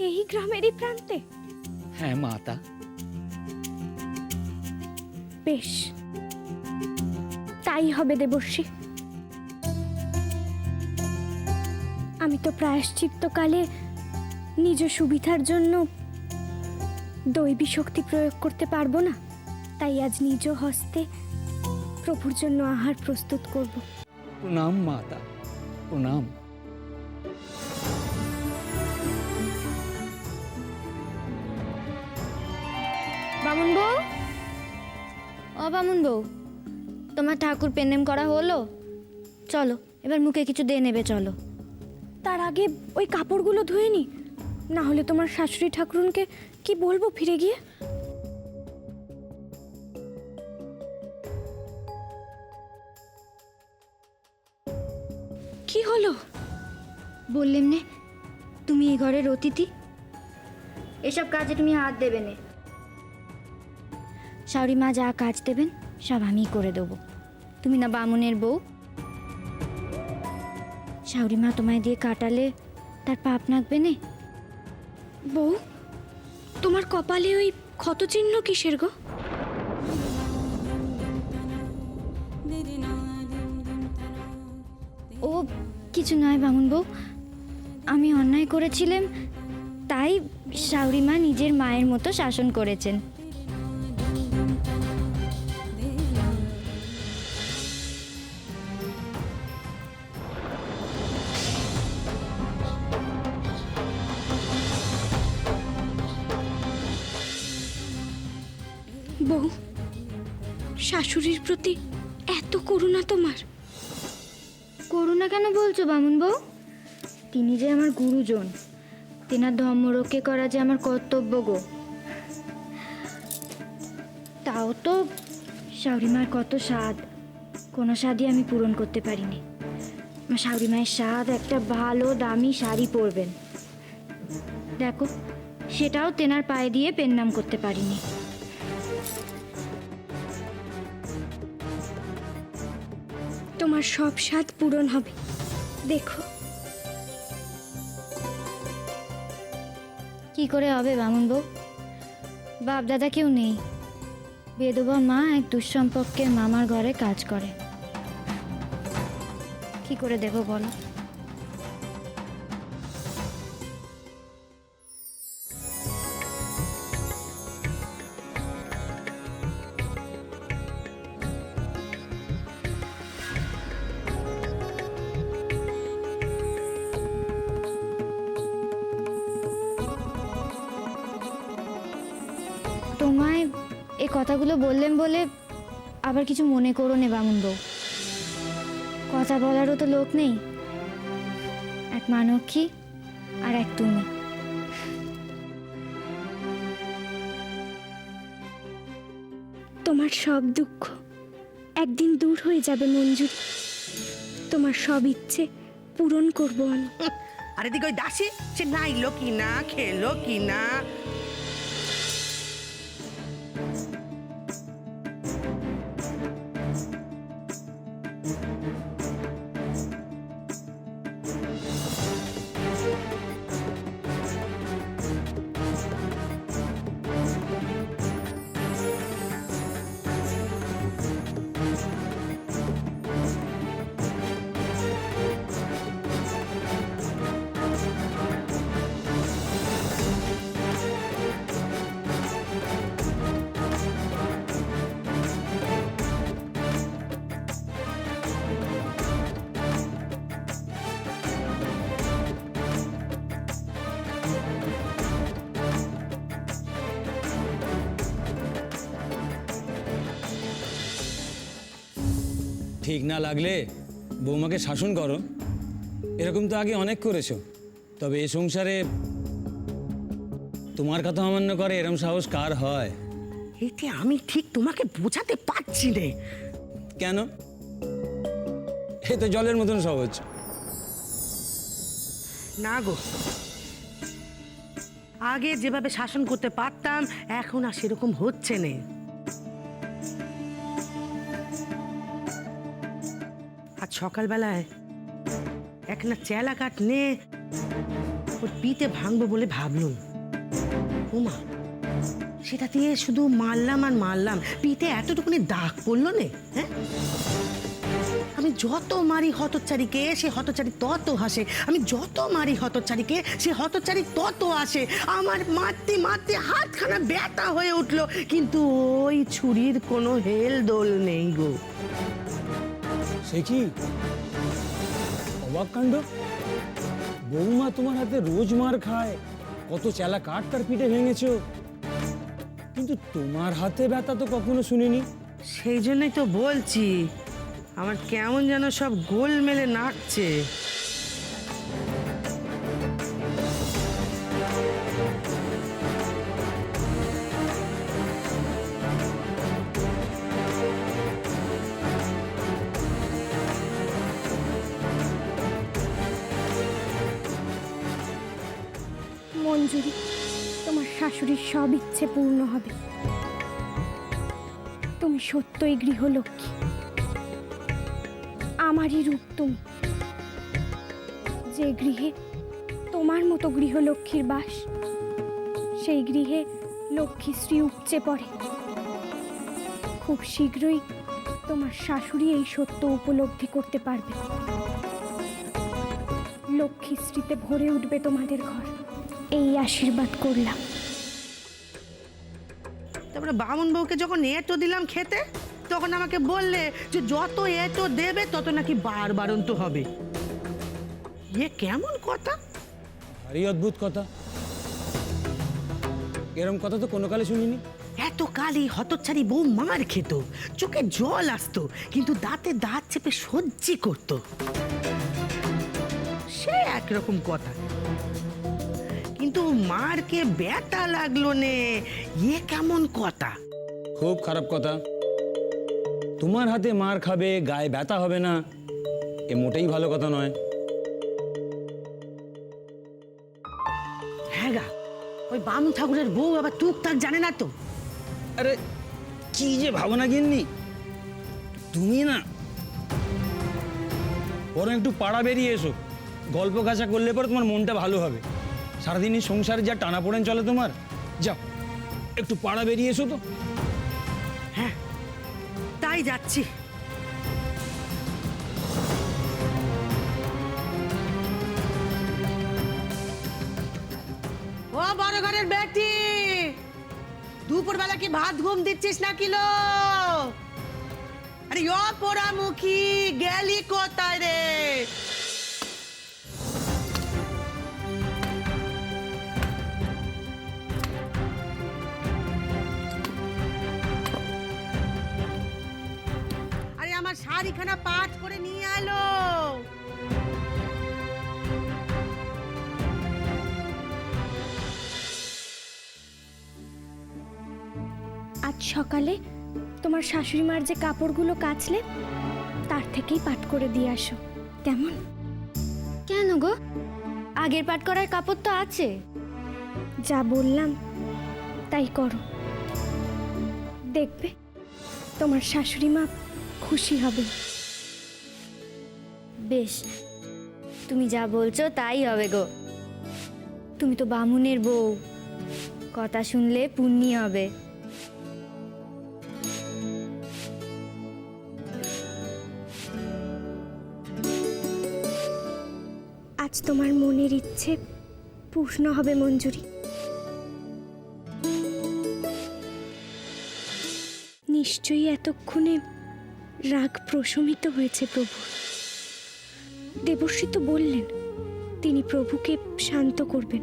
এই গ্রামেরই প্রান্তে? হ্যাঁ মাতা। বেশ। তাই হবে দেবর্ষী। আমি তো প্রায়শ্চিত্তকালে নিজ সুবিধার জন্য দৈবী শক্তি প্রয়োগ করতে পারব না। তাই আজ নিজ হস্তে প্রভুর জন্য আহার প্রস্তুত করব। প্রণাম মাতা। প্রণাম। বামুন বউ তোমার ঠাকুর পেনেম করা হলো? চলো এবার মুখে কিছু দিয়ে নেবে চলো। তার আগে ওই কাপড়গুলো ধুয়ে নি না হলে তোমার শাশুড়ি ঠাকুরনকে কি বলব ফিরে গিয়ে? কি হলো? বললেম নে তুমি এই ঘরের অতিথি? এসব কাজে তুমি হাত দেবে নে। শাওরি মা যা কাজ দেবেন সব আমি করে দেবো। তুমি না বামুনের বউ? শাওরি মা তোমায় দিয়ে কাটালে তার পাপ নাকবে নে? বউ তোমার কপালে ওই ক্ষত চিহ্ন কিসের গো? ও কিছু নয় বামুন বউ। আমি অন্যায় করেছিলাম তাই শাওরি মা নিজের মায়ের মতো শাসন করেছেন। শাশুড়ির প্রতি এত করুণা তোমার। করুণা কেন বলছো বামুন বউ? তিনি যে আমার গুরুজন, তেনার ধর্ম রক্ষে করা যে আমার কর্তব্য গো। তাও তো শাওরিমার কত স্বাদ, কোনো স্বাদই আমি পূরণ করতে পারিনি। আমার শাওরিমায়ের স্বাদ একটা ভালো, দামি শাড়ি পরবেন। দেখো, সেটাও তেনার পায়ে দিয়ে পেন্নাম করতে পারিনি। তোমার সব স্বাদ পূরণ হবে। দেখো। কি করে হবে বামুন বউ? বাপ দাদা কেউ নেই। বেদবা মা এক দুঃসম্পর্কের মামার ঘরে কাজ করে। কি করে দেব বলো? কথাগুলো বললেন বলে আবার কিছু মনে করো নে বামুন বউ কথা বলারও তো লোক নেই। এক মানক্ষী আর এক তুমি। তোমার সব দুঃখ একদিন দূর হয়ে যাবে মঞ্জুরি। তোমার সব ইচ্ছে পূরণ করব আমি। আর এদিকে ওই দাসী, সে নাইলো কি না, খেলো কি না? ঠিক না লাগলে বৌমাকে শাসন করো। এরকম তো আগে অনেক করেছ। তবে এ সংসারে তোমার কথা অমান্য করে এরম সাহস কার হয়? এতে আমি ঠিক তোমাকে বোঝাতে পারছি রে কেন? এ তো জলের মতন সহজ। না গো। আগে যেভাবে শাসন করতে পারতাম এখন আর সেরকম হচ্ছে না। আজ সকালবেলায় এক না চেলা কাঠ নে ওর পিতে ভাঙবো বলে ভাবলুম। ওমা, সেটা দিয়ে শুধু মারলাম আর মারলাম। পিতে এতটুকুনি দাগ পড়ল নে হ্যাঁ? আমি যত মারি হতচারীকে, সে হতচারী তত হাসে। আমি যত মারি হতচারীকে, সে হতচারী তত আসে। আমার মারতে মারতে হাতখানা ব্যথা হয়ে উঠল, কিন্তু ওই ছুরির কোনো হেল দোল নেই গো। সে কি অবাক কাণ্ড? বৌমা তোমার হাতে রোজ মার খায়। কত চেলা কাঠ তার পিঠে ভেঙেছো। কিন্তু তোমার হাতে ব্যথা তো কখনো শুনিনি। সেই জন্যই তো বলছি, আমার কেমন যেন সব গোল মেলে নাচছে। মঞ্জুরি তোমার শাশুড়ির সব ইচ্ছে পূর্ণ হবে, তুমি সত্যই গৃহলক্ষ্মী। আমারই রূপ তুমি। যে গৃহে তোমার মতো গৃহলক্ষ্মীর বাস, সেই গৃহে লক্ষ্মীশ্রী উপচে পড়ে। খুব শীঘ্রই তোমার শাশুড়ি এই সত্য উপলব্ধি করতে পারবে। লক্ষ্মীশ্রীতে ভরে উঠবে তোমাদের ঘর। এই আশীর্বাদ করলাম। তারপরে বামুন বউকে যখন এঁটো দিলাম খেতে তখন আমাকে বললে যে যত এঁটো দেবে তত নাকি বার বারন্ত হবে। এ কেমন কথা? ভারী অদ্ভুত কথা। এরম কথা তো কোনো কালে শুনিনি। এত কালই হতচ্ছাড়ি বউ মার খেত চোখে জল আসতো কিন্তু দাঁতে দাঁত চেপে সহ্যি করতো। সে একরকম কথা। কিন্তু মারকে ব্যথা লাগল নে। এ কেমন কথা? খুব খারাপ কথা। তোমার হাতে মার খাবে গায়ে ব্যথা হবে না। এ মোটেই ভালো কথা নয়। হ্যাঁ গা ওই বামুন ঠাকুরের বউ আবার টুক তাক জানে না তো। আরে কি যে ভাবনা গিন্নি। তুমি না বরং একটু পাড়া বেরিয়ে এসো। গল্প কাছা করলে পরে তোমার মনটা ভালো হবে। সারাদিনই সংসারে যা টানা পড়েন চলে তোমার। যাও, একটু পাড়া বেরিয়ে এসো তো। হ্যাঁ তাই যাচ্ছি। ও বড় ঘরের বেটি দুপুর বেলা কি ভাত ঘুম দিচ্ছিস না কিলো আরে পোড়ামুখী গেলি কোথায় রে? আমার শাড়িখানা পাট করে নিয়ে আলো আজ সকালে তোমার শাশুড়ি মার যে কাপড়গুলো কাচলে তার থেকেই পাঠ করে দিয়ে আসো। কেমন? কেন গো? আগের পাট করার কাপড় তো আছে। যা বললাম তাই করো। দেখবে তোমার শাশুড়ি মা খুশি হবে। বেশ তুমি যা বলছো তাই হবে গো। তুমি তো বামুনের বউ কথা শুনলে পুণ্যি হবে। আজ তোমার মনের ইচ্ছে পূর্ণ হবে মঞ্জুরি। নিশ্চয়ই এতক্ষণে রাগ প্রশমিত হয়েছে প্রভু। দেবশ্রী তো বললেন, তিনি প্রভুকে শান্ত করবেন।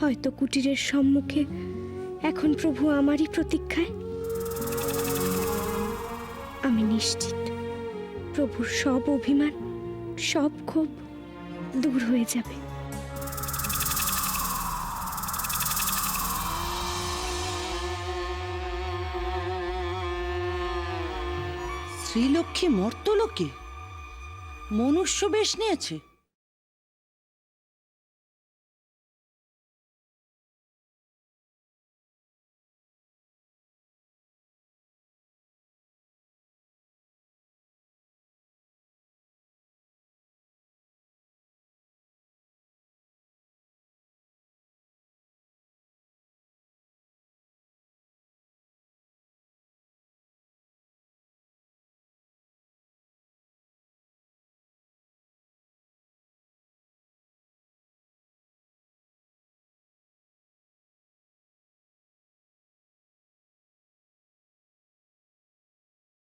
হয়তো কুটিরের সম্মুখে এখন প্রভু আমারই প্রতীক্ষায়। আমি নিশ্চিত, প্রভুর সব অভিমান, সব ক্ষোভ দূর হয়ে যাবে। শ্রীলক্ষ্মী মর্তলোকে মনুষ্য বেশ নিয়েছে।